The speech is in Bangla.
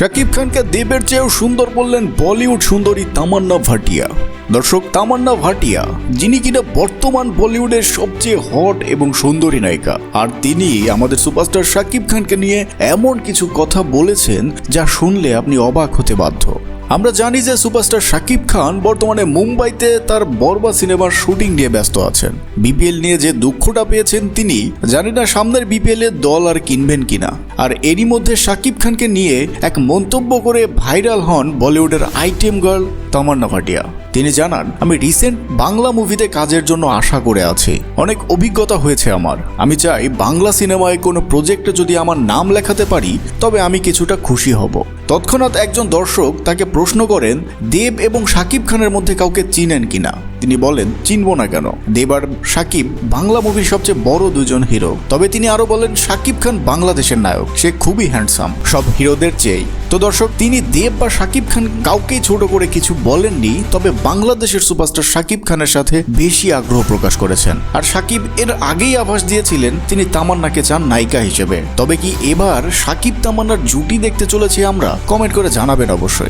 শাকিব খানকে দেবের চেয়েও সুন্দর বললেন বলিউড সুন্দরী তামান্না ভাটিয়া। দর্শক, তামান্না ভাটিয়া, যিনি কিনা বর্তমান বলিউডের সবচেয়ে হট এবং সুন্দরী নায়িকা। আর তিনি আমাদের সুপারস্টার শাকিব খানকে নিয়ে এমন কিছু কথা বলেছেন যা শুনলে আপনি অবাক হতে বাধ্য। আমরা জানি যে সুপারস্টার শাকিব খান বর্তমানে মুম্বাইতে তার বরবা সিনেমার শুটিং নিয়ে ব্যস্ত আছেন। বিপিএল নিয়ে যে দুঃখটা পেয়েছেন তিনি, জানি না সামনের বিপিএল এর দল আর কিনবেন কিনা। আর এরই মধ্যে শাকিব খানকে নিয়ে এক মন্তব্য করে ভাইরাল হন বলিউডের আইটেম গার্ল তামান্না ভাটিয়া। তিনি জানান, আমি রিসেন্ট বাংলা মুভিতে কাজের জন্য আশা করে আছি। অনেক অভিজ্ঞতা হয়েছে আমার। আমি চাই বাংলা সিনেমায় কোনো প্রজেক্টে যদি আমার নাম লেখাতে পারি, তবে আমি কিছুটা খুশি হব। তৎক্ষণাৎ একজন দর্শক তাকে প্রশ্ন করেন, দেব এবং শাকিব খানের মধ্যে কাউকে চিনেন কিনা? তিনি বলেন, চিনব না কেন। দেব আর শাকিব বাংলা মুভির সবচেয়ে বড় দুজন হিরো। তবে তিনি আরও বলেন শাকিব খান বাংলাদেশের নায়ক। সে খুবই হ্যান্ডসাম সব হিরোদের চেয়েই। তো দর্শক, তিনি দেব বা শাকিব খান কাউকেই ছোট করে কিছু বলেননি, তবে বাংলাদেশের সুপারস্টার শাকিব খানের সাথে বেশি আগ্রহ প্রকাশ করেছেন। আর শাকিব এর আগেই আভাস দিয়েছিলেন, তিনি তামান্নাকে চান নায়িকা হিসেবে। তবে কি এবার শাকিব তামান্নার জুটি দেখতে চলেছি আমরা? কমেন্ট করে জানাবেন অবশ্যই।